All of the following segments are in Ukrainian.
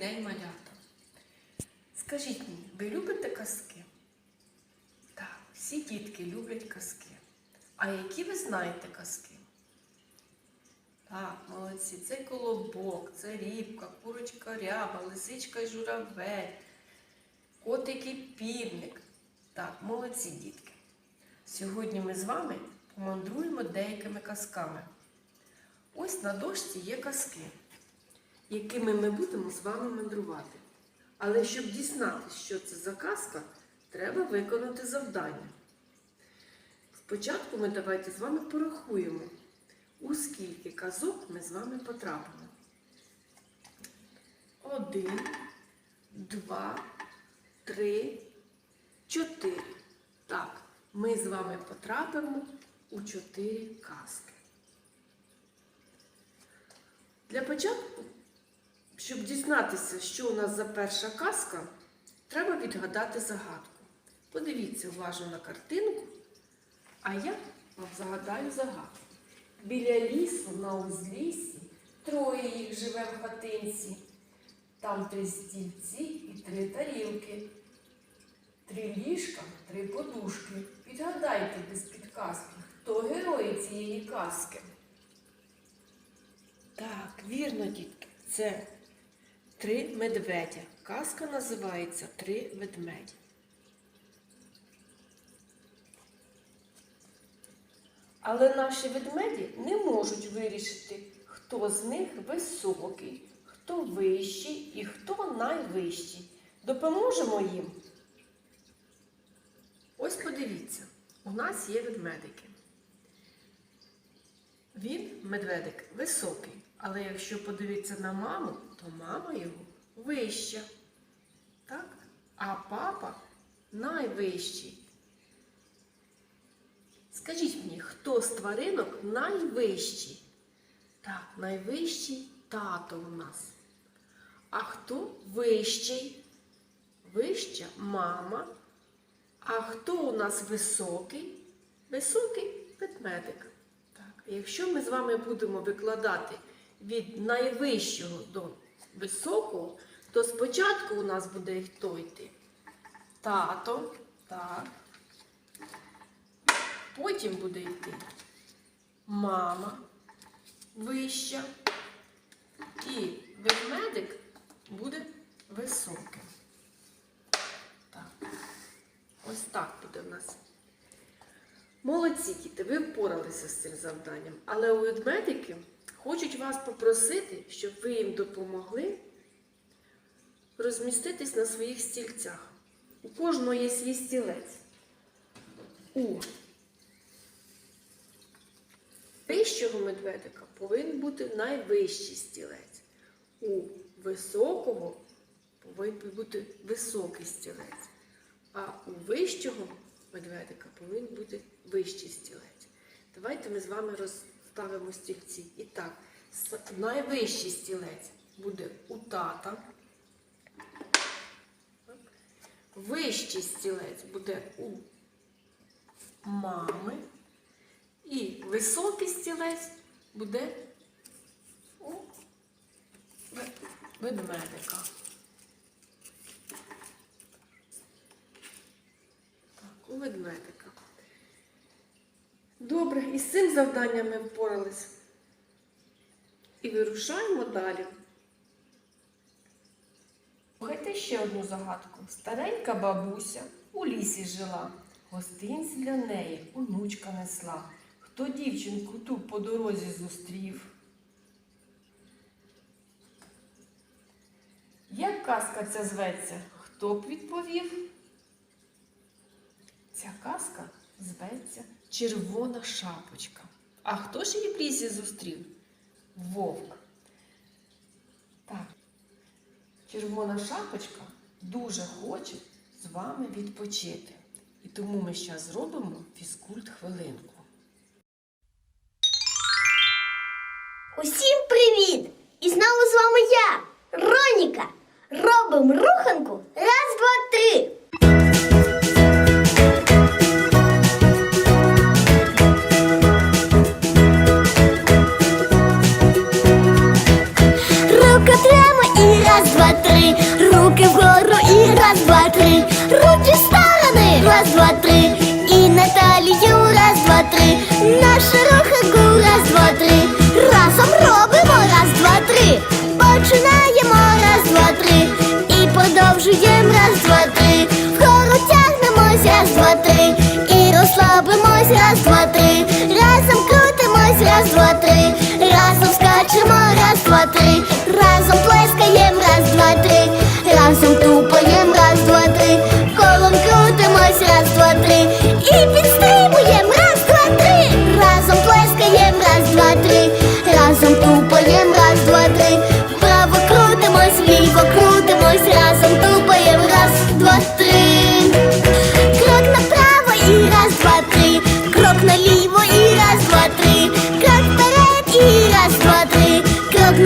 день, малята. Скажіть мені, ви любите казки? Так, всі дітки люблять казки. А які ви знаєте казки? Так, молодці, це колобок, це рібка, курочка ряба, лисичка й журавель, котик і півник. Так, молодці дітки. Сьогодні ми з вами помандруємо деякими казками. Ось на дошці є казки, якими ми будемо з вами мандрувати. Але щоб дізнатися, що це за казка, треба виконати завдання. Спочатку ми давайте з вами порахуємо, у скільки казок ми з вами потрапимо. Один, два, три, чотири. Так, ми з вами потрапимо у чотири казки. Для початку, щоб дізнатися, що у нас за перша казка, треба відгадати загадку. Подивіться уважно на картинку, а я вам загадаю загадку. Біля лісу на узліссі троє їх живе в хатинці. Там три стільці і три тарілки. Три ліжка, три подушки. Підгадайте без підказки, хто герої цієї казки. Так, вірно, дітки, це три медведя. Казка називається Три ведмеді. Але наші ведмеді не можуть вирішити, хто з них високий, хто вищий і хто найвищий. Допоможемо їм. Ось подивіться, у нас є ведмедики. Він, медведик, високий, але якщо подивитися на маму, то мама його вища. Так? А папа найвищий. Скажіть мені, хто з тваринок найвищий? Так, найвищий тато у нас. А хто вищий? Вища мама. А хто у нас високий? Високий ведмедик. Так, якщо ми з вами будемо викладати від найвищого до високого, то спочатку у нас буде хто йти? Тато. Так. Потім буде йти мама вища. І ведмедик буде високим. Так. Ось так буде в нас. Молодці діти, ви впоралися з цим завданням. Але у ведмедики хочуть вас попросити, щоб ви їм допомогли розміститись на своїх стільцях. У кожного є свій стілець. У вищого медведика повинен бути найвищий стілець. У високого повинен бути високий стілець. А у вищого медведика повинен бути вищий стілець. Давайте ми з вами розставимо стільці. І так, найвищий стілець буде у тата. Вищий стілець буде у мами. І високий стілець буде у ведмедика. Так, у ведмедика. Добре, із цим завданням ми впорались. І вирушаємо далі. Слухайте ще одну загадку. Старенька бабуся у лісі жила, гостинці для неї онучка несла. Хто дівчинку ту по дорозі зустрів? Як казка ця зветься? Хто б відповів? Ця казка зветься Червона шапочка. А хто ж її в лісі зустрів? Вовк. Так. Червона шапочка дуже хоче з вами відпочити. І тому ми зараз зробимо фізкульт хвилинку. Усім привіт! І знову з вами я, Роніка. Робимо руханку. Раз, два, три.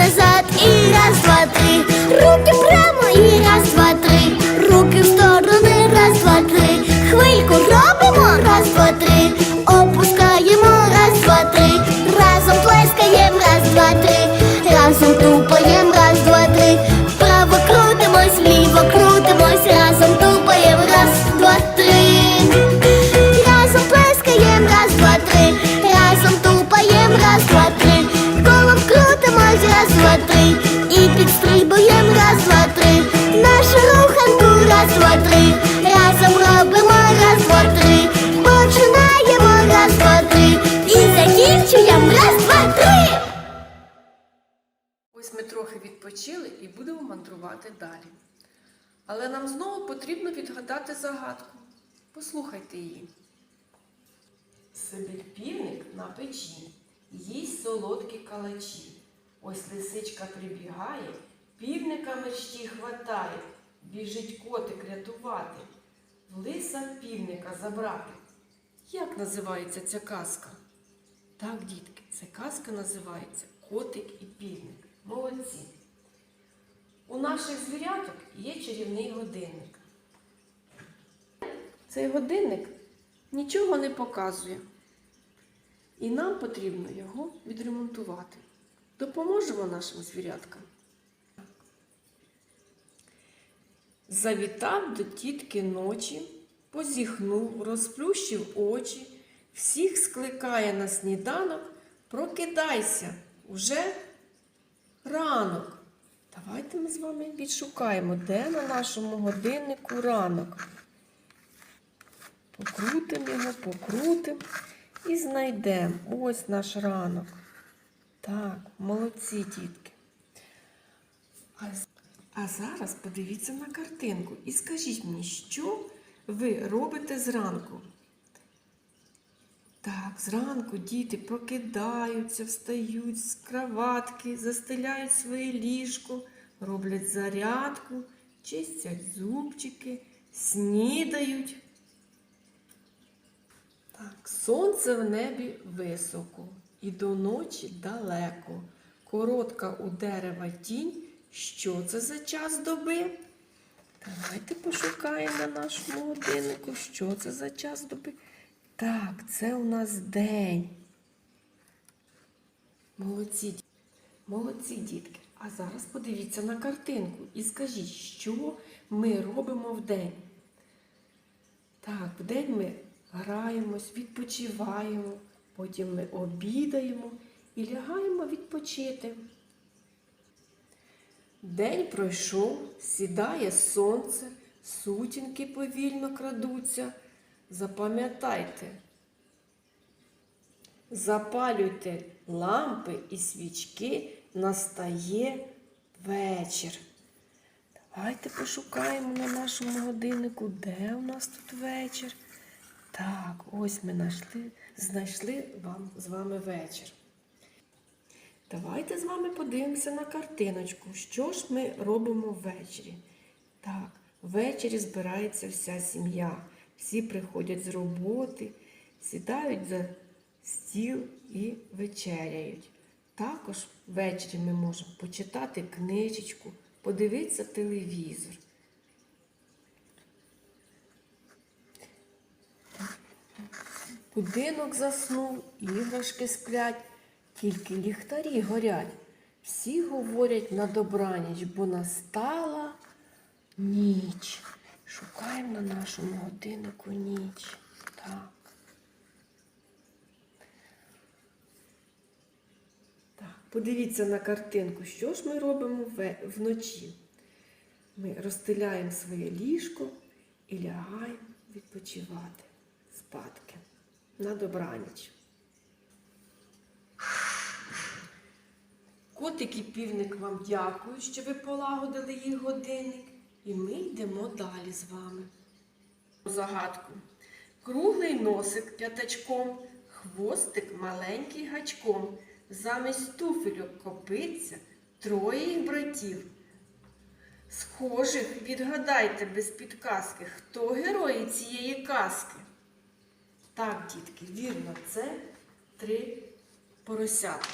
Назад і раз, два, три. Руки прямо і раз, два, три. Але нам знову потрібно відгадати загадку. Послухайте її. Сидить півник на печі, їсть солодкі калачі. Ось лисичка прибігає, півника мерщій хватає, біжить котик рятувати, в лиса півника забрати. Як називається ця казка? Так, дітки, ця казка називається Котик і півник. Молодці. У наших звіряток є чарівний годинник. Цей годинник нічого не показує. І нам потрібно його відремонтувати. Допоможемо нашим звіряткам. Завітав до тітки ночі, позіхнув, розплющив очі, всіх скликає на сніданок, прокидайся, уже ранок. Давайте ми з вами відшукаємо, де на нашому годиннику ранок. Покрутимо його, покрутимо і знайдемо. Ось наш ранок. Так, молодці дітки. А, зараз подивіться на картинку і скажіть мені, що ви робите зранку? Так, зранку діти прокидаються, встають з кроватки, застеляють своє ліжко, роблять зарядку, чистять зубчики, снідають. Так, сонце в небі високо і до ночі далеко. Коротка у дерева тінь. Що це за час доби? Давайте пошукаємо на нашому годиннику, що це за час доби. Так, це у нас день. Молодці, молодці дітки. А зараз подивіться на картинку і скажіть, що ми робимо в день. Так, в день ми граємось, відпочиваємо, потім ми обідаємо і лягаємо відпочити. День пройшов, сідає сонце, сутінки повільно крадуться. Запам'ятайте, запалюйте лампи і свічки, настає вечір. Давайте пошукаємо на нашому годиннику, де у нас тут вечір. Так, ось ми знайшли, знайшли вам, з вами вечір. Давайте з вами подивимося на картиночку, що ж ми робимо ввечері. Так, ввечері збирається вся сім'я. Всі приходять з роботи, сідають за стіл і вечеряють. Також ввечері ми можемо почитати книжечку, подивитися телевізор. Будинок заснув, іграшки сплять, тільки ліхтарі горять. Всі говорять на добраніч, бо настала Ніч. Шукаємо на нашому годиннику ніч. Так. Так, подивіться на картинку, що ж ми робимо вночі. Ми розстеляємо своє ліжко і лягаємо відпочивати спадки на добраніч. Котик і півник вам дякую, що ви полагодили їх годинник, і ми йдемо далі з вами. Загадку. Круглий носик п'ятачком, хвостик маленький гачком. Замість туфельок копиться троє їх братів. Схожих відгадайте без підказки, хто герої цієї казки. Так, дітки, вірно, це три поросятка.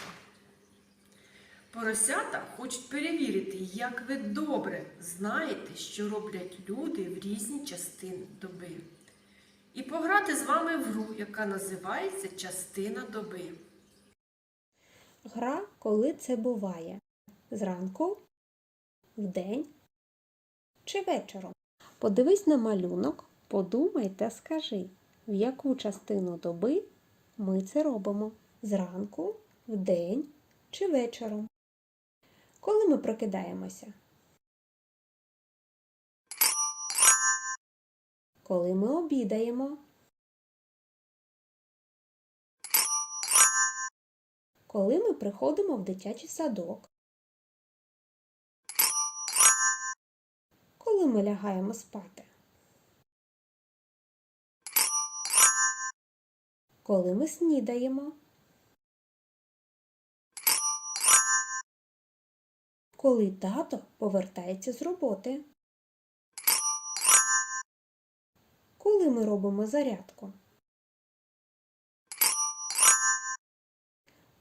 Поросята хочуть перевірити, як ви добре знаєте, що роблять люди в різні частини доби. І пограти з вами в гру, яка називається Частина доби. Гра, коли це буває. Зранку, вдень чи вечором. Подивись на малюнок, подумай та скажи, в яку частину доби ми це робимо. Зранку, вдень чи вечором. Коли ми прокидаємося? Коли ми обідаємо? Коли ми приходимо в дитячий садок? Коли ми лягаємо спати? Коли ми снідаємо? Коли тато повертається з роботи? Коли ми робимо зарядку?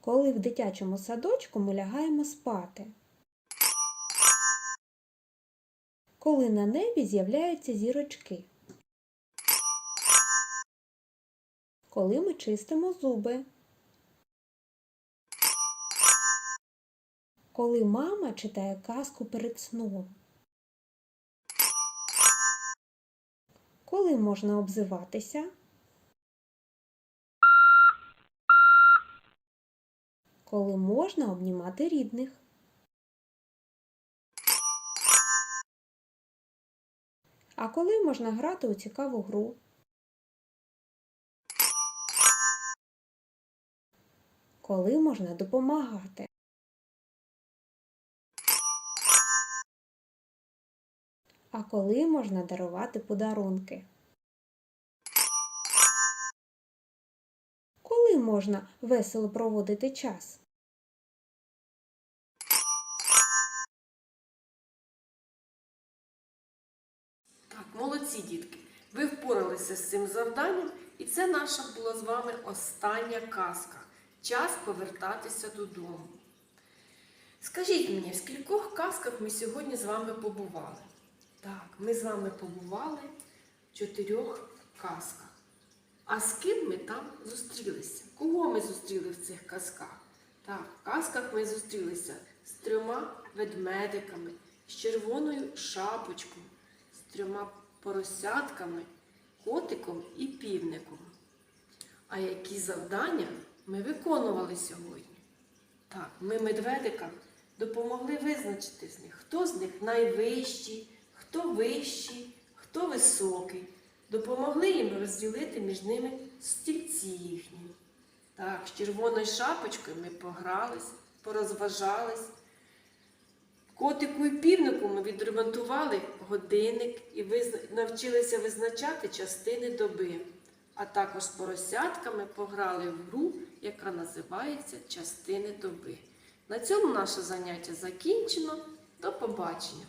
Коли в дитячому садочку ми лягаємо спати? Коли на небі з'являються зірочки? Коли ми чистимо зуби? Коли мама читає казку перед сном? Коли можна обзиватися? Коли можна обнімати рідних? А коли можна грати у цікаву гру? Коли можна допомагати? А коли можна дарувати подарунки? Коли можна весело проводити час? Так, молодці, дітки. Ви впоралися з цим завданням, і це наша була з вами остання казка. Час повертатися додому. Скажіть мені, в скількох казках ми сьогодні з вами побували? Так, ми з вами побували в чотирьох казках. А з ким ми там зустрілися? Кого ми зустріли в цих казках? Так, в казках ми зустрілися з трьома ведмедиками, з червоною шапочкою, з трьома поросятками, котиком і півником. А які завдання ми виконували сьогодні? Так, ми медведикам допомогли визначити з них, хто з них найвищий, хто вищий, хто високий. Допомогли їм розділити між ними стільці їхні. Так, з червоною шапочкою ми погрались, порозважались. Котику і півнику ми відремонтували годинник і навчилися визначати частини доби. А також з поросятками пограли в гру, яка називається Частини доби. На цьому наше заняття закінчено. До побачення!